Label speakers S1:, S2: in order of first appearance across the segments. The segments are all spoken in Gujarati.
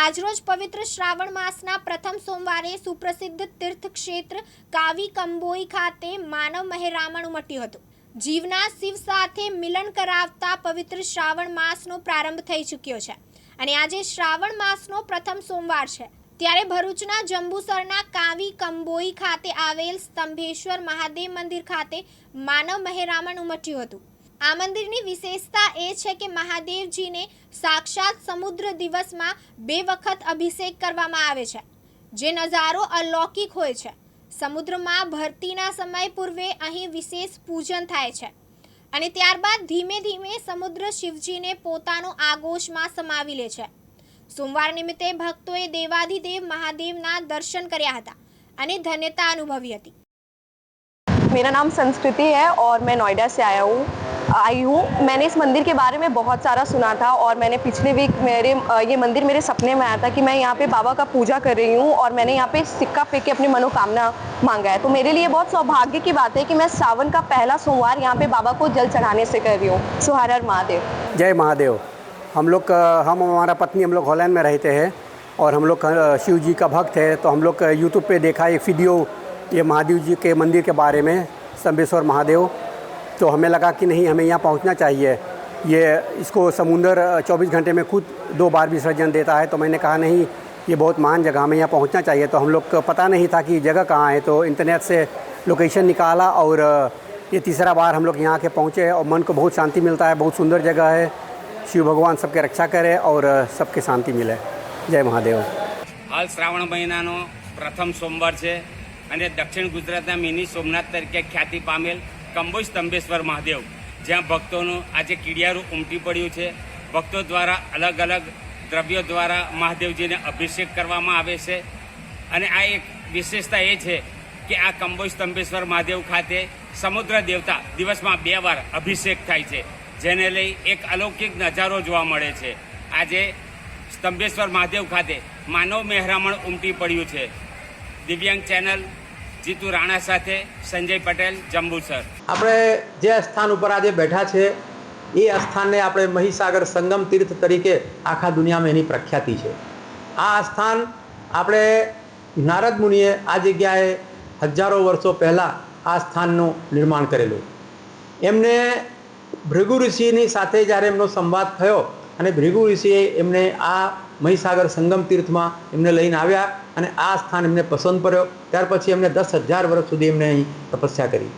S1: આજરોજ પવિત્ર શ્રાવણ માસના પ્રથમ સોમવારે સુપ્રસિદ્ધ તીર્થક્ષેત્ર કાવી કંબોઈ ખાતે માનવ મહેરામણ ઉમટ્યું હતું. જીવના શિવ સાથે મિલન કરાવતા પવિત્ર શ્રાવણ માસનો પ્રારંભ થઈ ચૂક્યો છે અને આજે શ્રાવણ માસનો પ્રથમ સોમવાર છે. ત્યારે ભરૂચના જંબુસરના કાવી કંબોઈ ખાતે આવેલ સ્તંભેશ્વર મહાદેવ મંદિર ખાતે માનવ મહેરામણ ઉમટ્યું હતું. આ મંદિરની વિશેષતા એ છે કે મહાદેવજીને સાક્ષાત સમુદ્ર દિવસમાં બે વખત અભિષેક કરવામાં આવે છે જે નજારો અલૌકિક હોય છે સમુદ્રમાં ભરતીના સમય પૂર્વે અહીં વિશેષ પૂજન થાય છે અને ત્યારબાદ ધીમે ધીમે સમુદ્ર શિવજીને પોતાનો આગોશમાં સમાવી લે છે સોમવાર નિમિત્તે ભક્તોએ દેવાધિદેવ મહાદેવના દર્શન કર્યા હતા અને ધન્યતા અનુભવી હતી
S2: मेरा नाम संस्कृति है और मैं नोएडा से आया हूँ आई हूँ। मैंने इस मंदिर के बारे में बहुत सारा सुना था और मैंने पिछले वीक मेरे ये मंदिर मेरे सपने में आया था कि मैं यहाँ पे बाबा का पूजा कर रही हूँ और मैंने यहाँ पे सिक्का फेंक के अपनी मनोकामना मांगा है। तो मेरे लिए बहुत सौभाग्य की बात है कि मैं सावन का पहला सोमवार यहाँ पे बाबा को जल चढ़ाने से कर रही हूँ। सुहार हर महादेव।
S3: जय महादेव। हम लोग हम हमारा पत्नी हम लोग हॉलैंड में रहते हैं और हम लोग शिव जी का भक्त है। तो हम लोग यूट्यूब पे देखा एक वीडियो ये महादेव जी के मंदिर के बारे में, संबेश्वर महादेव। तो हमें लगा कि नहीं हमें यहाँ पहुँचना चाहिए ये इसको समुंदर 24 घंटे में खुद दो बार विसर्जन देता है तो मैंने कहा नहीं ये बहुत महान जगह हमें यहाँ पहुँचना चाहिए तो हम लोग को पता नहीं था कि ये जगह कहाँ है तो इंटरनेट से लोकेशन निकाला और ये तीसरा बार हम लोग यहाँ के पहुँचे और मन को बहुत शांति मिलता है बहुत सुंदर जगह है शिव भगवान सबके रक्षा करे और सबके शांति मिले जय महादेव
S4: હાલ શ્રાવણ મહિનાનો પ્રથમ સોમવાર છે અને દક્ષિણ ગુજરાતના મિની સોમનાથ તરીકે ખ્યાતિ પામેલ કંબોજ સ્તંભેશ્વર મહાદેવ, જ્યાં ભક્તોનું આજે કીડિયારું ઉમટી પડ્યું છે. ભક્તો દ્વારા અલગ અલગ દ્રવ્યો દ્વારા મહાદેવજીને અભિષેક કરવામાં આવે છે. અને આ એક વિશેષતા એ છે કે આ કંબોજ સ્તંભેશ્વર મહાદેવ ખાતે સમુદ્ર દેવતા દિવસમાં બે વાર અભિષેક થાય છે, જેને લઈ એક અલૌકિક નજારો જોવા મળે છે. આજે સ્તંભેશ્વર મહાદેવ ખાતે માનવ મહેરામણ ઉમટી પડ્યું છે. દિવ્યાંગ ચેનલ જીતુ રાણા સાથે સંજય પટેલ જંબુસર
S5: આપણે જે સ્થાન ઉપર આજે બેઠા છે, એ સ્થાનને આપણે મહીસાગર સંગમ તીર્થ તરીકે આખા દુનિયામાં એની પ્રખ્યાતિ છે. આ સ્થાન આપણે નારદ મુનિએ આ જગ્યાએ હજારો વર્ષો પહેલાં આ સ્થાનનું નિર્માણ કરેલું. એમને ભૃગુ ઋષિની સાથે જ્યારે એમનો સંવાદ થયો અને ભૃગુ ઋષિએ એમને આ મહીસાગર સંગમ તીર્થમાં એમને લઈને આવ્યા અને આ સ્થાન એમને પસંદ પડ્યો. ત્યાર પછી એમને દસ હજાર વર્ષ સુધી એમને અહીં તપસ્યા કરી.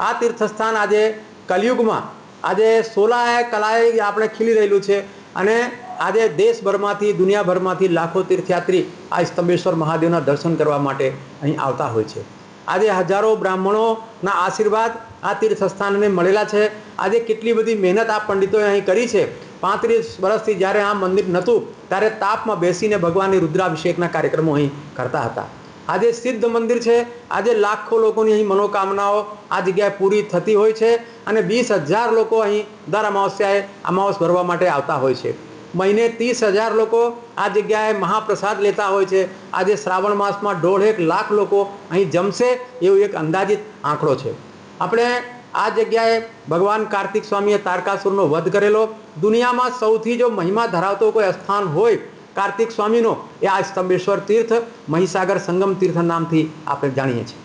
S5: આ તીર્થસ્થાન આજે કલયુગમાં, આજે સોલાએ કલાએ આપણે ખીલી રહેલું છે અને આજે દેશભરમાંથી, દુનિયાભરમાંથી લાખો તીર્થયાત્રી આ સ્તંભેશ્વર મહાદેવના દર્શન કરવા માટે અહીં આવતા હોય છે. આજે હજારો બ્રાહ્મણોના આશીર્વાદ આ તીર્થસ્થાનને મળેલા છે. આજે કેટલી બધી મહેનત આ પંડિતોએ અહીં કરી છે. પાંત્રીસ વર્ષથી જ્યારે આ મંદિર નહોતું, ત્યારે તાપમાં બેસીને ભગવાનની રુદ્રાભિષેકના કાર્યક્રમો અહીં કરતા હતા. આજે સિદ્ધ મંદિર છે આજે લાખો લોકોની અહીં મનોકામનાઓ, આ જગ્યાએ પૂરી થતી હોય છે અને વીસ હજાર લોકો અહીં દર અમાવસ્યાએ અમાવસ ભરવા માટે આવતા હોય છે. મહિને ત્રીસ હજાર લોકો આ જગ્યાએ મહાપ્રસાદ લેતા હોય છે. આજે શ્રાવણ માસમાં દોઢેક લાખ લોકો અહીં જમશે એવું એક અંદાજિત આંકડો છે. આપણે આ જગ્યાએ ભગવાન કાર્તિક સ્વામીએ તારકાસુરનો વધ કરેલો. દુનિયામાં સૌથી જો મહિમા ધરાવતો કોઈ સ્થાન હોય કાર્તિક સ્વામીનો, એ આ સ્તંભેશ્વર તીર્થ, મહીસાગર સંગમ તીર્થ નામથી આપણે જાણીએ છીએ.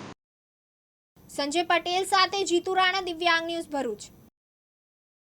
S1: સંજય પટેલ સાથે જીતુ રાણા દિવ્યાંગ ન્યૂઝ ભરૂચ.